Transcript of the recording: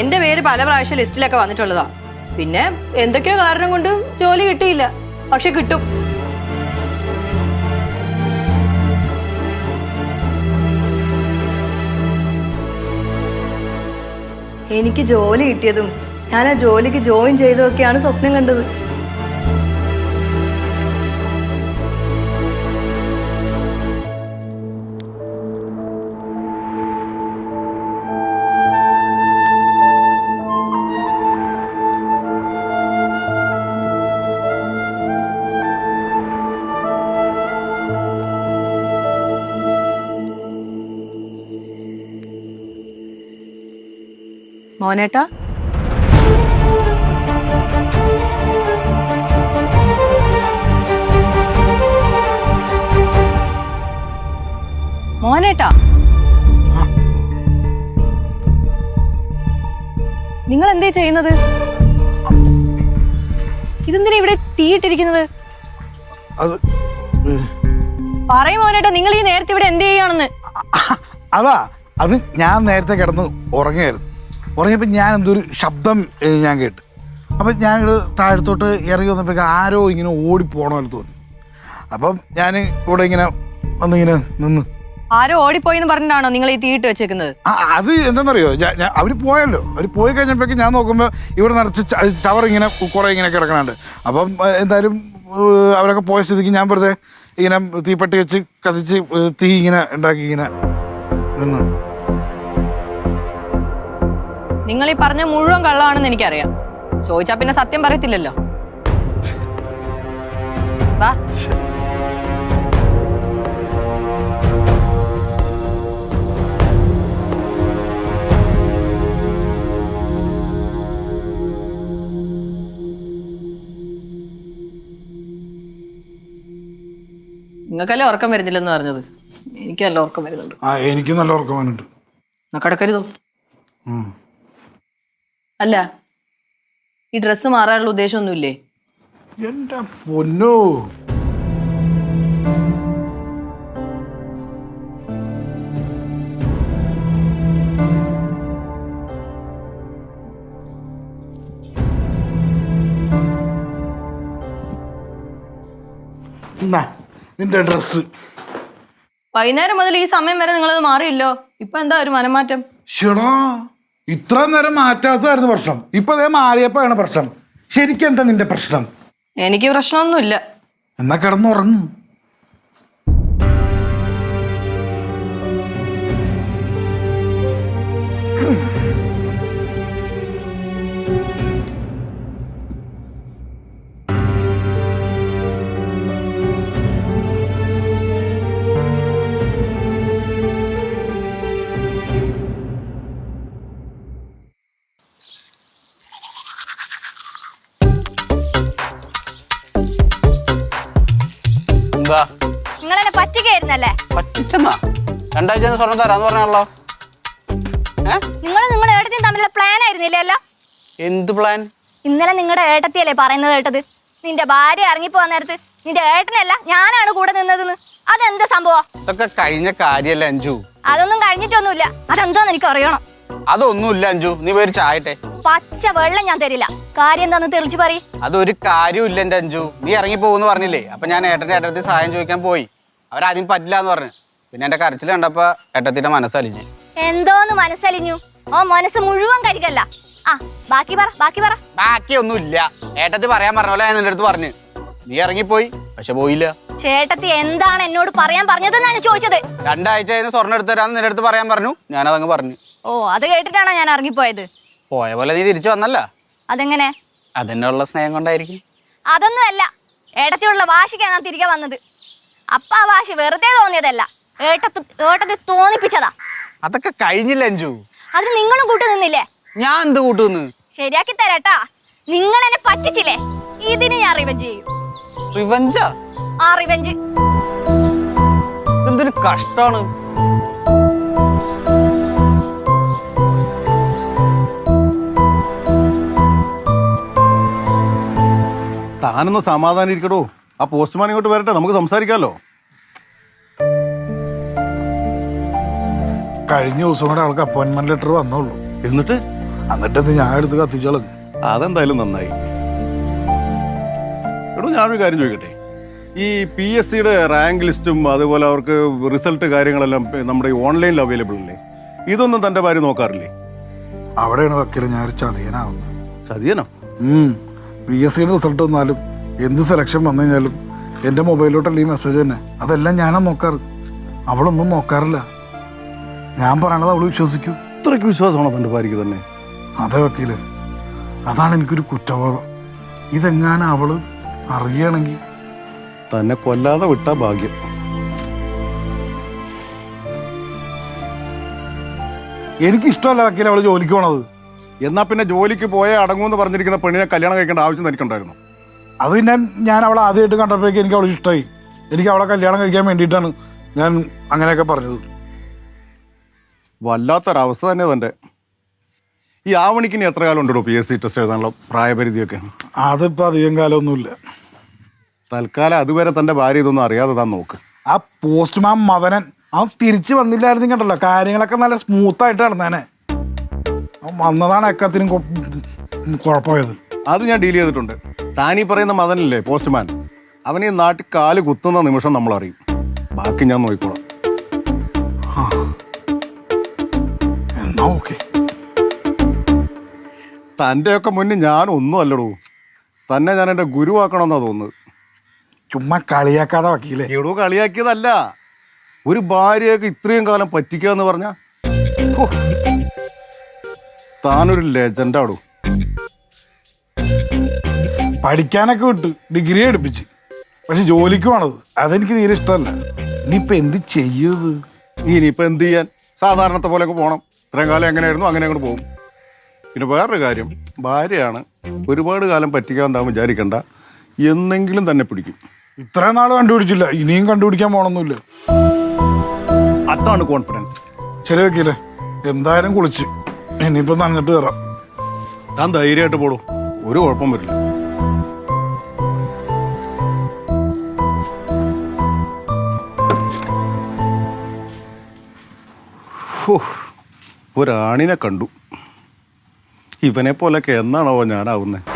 എന്റെ പേര് പല പ്രാവശ്യം ലിസ്റ്റിലൊക്കെ വന്നിട്ടുള്ളതാ. പിന്നെ എന്തൊക്കെയോ കാരണം കൊണ്ട് ജോലി കിട്ടിയില്ല. പക്ഷെ കിട്ടും. എനിക്ക് ജോലി കിട്ടിയതും ഞാൻ ആ ജോലിക്ക് ജോയിൻ ചെയ്തതൊക്കെയാണ് സ്വപ്നം കണ്ടത്. മോനേട്ടാ. മോനേട്ടാ. നിങ്ങൾ എന്തേ ചെയ്യുന്നത്? ഇതെന്തിനാ ഇവിടെ തീയിട്ടിരിക്കുന്നത്? പറയും മോനേട്ടാ നിങ്ങൾ ഈ നേരത്തെ ഇവിടെ എന്ത് ചെയ്യാണെന്ന്? അതാ അത് ഞാൻ നേരത്തെ കിടന്ന് ഉറങ്ങായിരുന്നു. ഉറങ്ങിയപ്പോൾ ഞാൻ എന്തൊരു ശബ്ദം ഞാൻ കേട്ട്. അപ്പം ഞാൻ താഴത്തോട്ട് ഇറങ്ങി വന്നപ്പോൾ ആരോ ഇങ്ങനെ ഓടിപ്പോണമെന്ന് തോന്നി. അപ്പം ഞാൻ ഇവിടെ ഇങ്ങനെ വന്നിങ്ങനെ നിന്ന്. ആരോ ഓടിപ്പോയി എന്ന് പറഞ്ഞിട്ടാണോ നിങ്ങൾ ഈ തീയിട്ട് വെച്ചേക്കുന്നത്? അത് എന്താണെന്നറിയോ അവർ പോയല്ലോ. അവർ പോയി കഴിഞ്ഞപ്പോഴേക്കും ഞാൻ നോക്കുമ്പോൾ ഇവിടെ നിറച്ച് ചവർ ഇങ്ങനെ കുറേ ഇങ്ങനെ കിടക്കണുണ്ട്. അപ്പം എന്തായാലും അവരൊക്കെ പോയ സ്ഥിതിക്ക് ഞാൻ വെറുതെ ഇങ്ങനെ തീപ്പെട്ടി വെച്ച് കത്തിച്ച് തീ ഇങ്ങനെ ഉണ്ടാക്കി ഇങ്ങനെ നിന്ന്. നിങ്ങൾ ഈ പറഞ്ഞ മുഴുവൻ കള്ളമാണെന്ന് എനിക്കറിയാം. ചോദിച്ചാ പിന്നെ സത്യം പറയത്തില്ലല്ലോ. വാ. നിങ്ങൾക്കല്ലേ ഉറക്കം വരുന്നില്ലെന്ന് പറഞ്ഞത്? എനിക്ക് നല്ല ഉറക്കം വരുന്നുണ്ട്. ആ എനിക്ക് നല്ല ഉറക്കം വരുന്നുണ്ട്. കിടക്കരുതോ. അല്ല ഈ ഡ്രസ്സ് മാറാനുള്ള ഉദ്ദേശമൊന്നുമില്ലേ? എന്റെ പൊന്നോ. എന്നാ, നിന്റെ ഡ്രസ്സ് വൈകുന്നേരം മുതൽ ഈ സമയം വരെ നിങ്ങളത് മാറിയില്ലോ. ഇപ്പൊ എന്താ ഒരു മനമാറ്റം? ഷെടാ ഇത്ര നേരം മാറ്റാത്തതായിരുന്നു പ്രശ്നം. ഇപ്പൊ അതേ മാറിയപ്പോഴാണ് പ്രശ്നം. ശരിക്കും എന്താ നിന്റെ പ്രശ്നം? എനിക്ക് പ്രശ്നമൊന്നുമില്ല. എന്നാ കിടന്നുറങ്ങും. എന്താ? നിങ്ങൾ എന്നെ പറ്റിക്കായിരുന്നല്ലേ? പറ്റിച്ചെന്നാ? രണ്ടാഴ്ച സ്വർണം തരാന്ന് പറഞ്ഞാണല്ലോ. ഏ? നിങ്ങൾ നിങ്ങളുടെ ഏട്ടത്തിയും തമ്മിലുള്ള പ്ലാൻ ആയിരുന്നില്ലേ അല്ല? എന്ത് പ്ലാൻ ഇന്നലെ നിങ്ങളുടെ ഏട്ടത്തിയല്ലേ പറയുന്നത് കേട്ടത്? നിന്റെ ഭാര്യ ഇറങ്ങിപ്പോ നേരത്ത് നിന്റെ ഏട്ടനല്ല ഞാനാണ് കൂടെ നിന്നതെന്ന്. അതെന്ത് സംഭവം? ഇതൊക്കെ കഴിഞ്ഞ കാര്യല്ല അഞ്ചു അതൊന്നും കഴിഞ്ഞിട്ടൊന്നുമില്ല. അതെന്താന്ന് എനിക്ക് അറിയണം. അതൊന്നുമില്ല അഞ്ചു നീ പോയി ചായട്ടെ പച്ച വെള്ളം ഞാൻ തരില്ല. കാര്യം എന്താന്ന് തെളിച്ചു പറ അതൊരു കാര്യമില്ല എന്റെ അഞ്ചു. നീ ഇറങ്ങി പോകുന്നു പറഞ്ഞില്ലേ? അപ്പൊ ഞാൻ ഏട്ടന്റെ ഏട്ടത്തി സഹായം ചോദിക്കാൻ പോയി. അവരാദ്യം പറ്റില്ല എന്ന് പറഞ്ഞു. പിന്നെ എന്റെ കരച്ചിൽ കണ്ടപ്പോ ഏട്ടത്തിന്റെ മനസ്സലിഞ്ഞു. എന്തോന്ന് മനസ്സലിഞ്ഞു? ഓ മനസ്സ് മുഴുവൻ കരികല്ല. ആ ബാക്കി പറ ബാക്കി പറ. ബാക്കിയൊന്നുമില്ല. ഏട്ടത്തി പറയാൻ പറഞ്ഞ പോലെ ഞാൻ നിന്റെ അടുത്ത് പറഞ്ഞു. നീ ഇറങ്ങിപ്പോയി പക്ഷെ പോയില്ല. ചേട്ടത്തി എന്താണ് എന്നോട് പറയാൻ പറഞ്ഞതെന്നാണ് ചോദിച്ചത്? രണ്ടാഴ്ച സ്വർണം എടുത്തു തരാന്ന് നിന്റെ അടുത്ത് പറയാൻ പറഞ്ഞു. ഞാനതങ്ങ് പറഞ്ഞു. ഓ അത് കേട്ടിട്ടാണോ ഞാൻ ഇറങ്ങിപ്പോയത്? പോയ പോലെ നീ തിരിച്ചു വന്നല്ല. അതെങ്ങനെ? അതിനുള്ള സ്നേഹം കൊണ്ടായിരിക്കും. അതൊന്നുമല്ല. ഏട്ടത്തിയുള്ള വാശിക്കാണ് ഞാൻ തിരികെ വന്നത്. അപ്പ ആ വാശി വെറുതെ തോന്നിയതല്ല. ഏട്ടത്ത് ഏട്ടത്തി തോന്നിപ്പിച്ചതാ. അതൊക്കെ കഴിഞ്ഞില്ല അഞ്ചു. അത് നിങ്ങളും കൂട്ടു നിന്നില്ലേ? ഞാൻ എന്ത് കൂട്ടുന്ന് ശരിയാക്കി തരാട്ടാ. നിങ്ങൾ എന്നെ പറ്റിച്ചില്ലേ? ഇതിന് ഞാൻ റിവഞ്ച് ചെയ്യും. റിവഞ്ചാ ആ? റിവഞ്ച് എന്തൊരു കഷ്ടാണ് താനൊന്ന് സമാധാനം ഇരിക്കടോ. ആ പോസ്റ്റ്മാൻ ഇങ്ങോട്ട് വരട്ടെ നമുക്ക് സംസാരിക്കാമല്ലോ കഴിഞ്ഞ ദിവസം കൂടെ അവൾക്ക് അപ്പോയിന്റ്മെന്റ് ലെറ്റർ വന്നുള്ളൂ. എന്നിട്ട്? എന്നിട്ട് ഞാൻ എടുത്ത് കത്തിച്ചോളഞ്ഞു അതെന്തായാലും നന്നായി. എടോ ഞാനൊരു കാര്യം ചോദിക്കട്ടെ. ഈ പി എസ് സിയുടെ റാങ്ക് ലിസ്റ്റും അതുപോലെ അവർക്ക് റിസൾട്ട് കാര്യങ്ങളെല്ലാം നമ്മുടെ ഈ ഓൺലൈനിൽ അവൈലബിൾ അല്ലേ ഇതൊന്നും തന്റെ ഭാര്യ നോക്കാറില്ലേ? അവിടെയാണ് വക്കീല ഞാൻ ഒരു ചതിയനാവുന്നത്. ചതിയനോ? പി എസ് സിയുടെ റിസൾട്ട് വന്നാലും എന്ത് സെലക്ഷൻ വന്നു കഴിഞ്ഞാലും എന്റെ മൊബൈലിലോട്ടല്ല ഈ മെസ്സേജ് തന്നെ. അതെല്ലാം ഞാനാ നോക്കാറ്. അവളൊന്നും നോക്കാറില്ല. ഞാൻ പറയണത് അവൾ വിശ്വസിക്കൂ. ഇത്രയ്ക്ക് വിശ്വാസമാണോ തന്റെ ഭാര്യയ്ക്ക് തന്നെ? അതെ വക്കീൽ. അതാണ് എനിക്കൊരു കുറ്റബോധം. ഇതെങ്ങാനും അവൾ അറിയണമെങ്കിൽ തന്നെ കൊല്ലാതെ വിട്ട ഭാഗ്യം. എനിക്കിഷ്ടമല്ല വക്കീൽ അവൾ ജോലിക്ക് പോണത്. എന്നാ പിന്നെ ജോലിക്ക് പോയേ എന്ന് പറഞ്ഞിരിക്കുന്ന പെണ്ണിനെ കല്യാണം കഴിക്കേണ്ട ആവശ്യം എനിക്കുണ്ടായിരുന്നു അത് പിന്നെ ഞാൻ അവളെ ആദ്യമായിട്ട് കണ്ടപ്പോഴേക്ക് എനിക്ക് അവളെ ഇഷ്ടമായി എനിക്ക് അവളെ കല്യാണം കഴിക്കാൻ വേണ്ടിയിട്ടാണ് ഞാൻ അങ്ങനെയൊക്കെ പറഞ്ഞത്. വല്ലാത്തൊരവസ്ഥ തന്നെ തന്റെ ഈ ആവണിക്കിനി എത്ര കാലം ഉണ്ടോ പി എസ് സി ടെസ്റ്റ് എഴുതാനുള്ള പ്രായപരിധിയൊക്കെ? അതിപ്പോൾ അധികം കാലമൊന്നുമില്ല. തൽക്കാലം അതുവരെ തന്റെ ഭാര്യ ഇതൊന്നും അറിയാതെ താൻ നോക്ക്. ആ പോസ്റ്റ്മാൻ മദനൻ അവൻ തിരിച്ചു വന്നില്ലായിരുന്നു കണ്ടല്ലോ. കാര്യങ്ങളൊക്കെ നല്ല സ്മൂത്തായിട്ട് നടന്നേനെ. വന്നതാണ് എക്കത്തിനും കുഴപ്പമായത്. അത് ഞാൻ ഡീൽ ചെയ്തിട്ടുണ്ട്. താനീ പറയുന്ന മദനല്ലേ പോസ്റ്റ്മാൻ? അവൻ ഈ നാട്ടിൽ കാൽ കുത്തുന്ന നിമിഷം നമ്മൾ അറിയും ബാക്കി ഞാൻ നോക്കിക്കോളാം. എന്നാ ഓക്കെ. തന്റെയൊക്കെ മുന്നിൽ ഞാൻ ഒന്നും അല്ലടൂ. തന്നെ ഞാൻ എന്റെ ഗുരുവാക്കണമെന്നാ തോന്നുന്നത്. ചുമ്മാ കളിയാക്കാതെ വക്കീലേ. എടോ കളിയാക്കിയതല്ല. ഒരു ഭാര്യയൊക്കെ ഇത്രയും കാലം പറ്റിക്കുക എന്ന് പറഞ്ഞ താനൊരു ലെജൻഡാടൂ പഠിക്കാനൊക്കെ വിട്ട് ഡിഗ്രി എടുപ്പിച്ച്. പക്ഷെ ജോലിക്ക് പോണത് അതെനിക്ക് തീരെ ഇഷ്ടമല്ല. ഇനിയിപ്പോൾ എന്ത് ചെയ്യത് ഇനിയിപ്പോ എന്ത് ചെയ്യാൻ? സാധാരണത്തെ പോലെയൊക്കെ പോകണം ഇത്രയും കാലം എങ്ങനെയായിരുന്നു? അങ്ങനെ അങ്ങോട്ട് പോകും. പിന്നെ വേറൊരു കാര്യം. ഭാര്യയാണ് ഒരുപാട് കാലം പറ്റിക്കാൻ താൻ വിചാരിക്കണ്ട. എന്നെങ്കിലും തന്നെ പിടിക്കും. ഇത്രയും നാൾ കണ്ടുപിടിച്ചില്ല. ഇനിയും കണ്ടുപിടിക്കാൻ പോണൊന്നുമില്ല. അതാണ് കോൺഫിഡൻസ് ശരി വെക്കില്ലേ എന്തായാലും കുളിച്ച്. ഇനിയിപ്പോൾ നന്നിട്ട് കയറാം താൻ ധൈര്യമായിട്ട് പോടും. ഒരു കുഴപ്പം വരില്ല. ഒരാണിനെ കണ്ടു. ഇവനെ പോലൊക്കെ എന്നാണോ ഞാനാവുന്നത്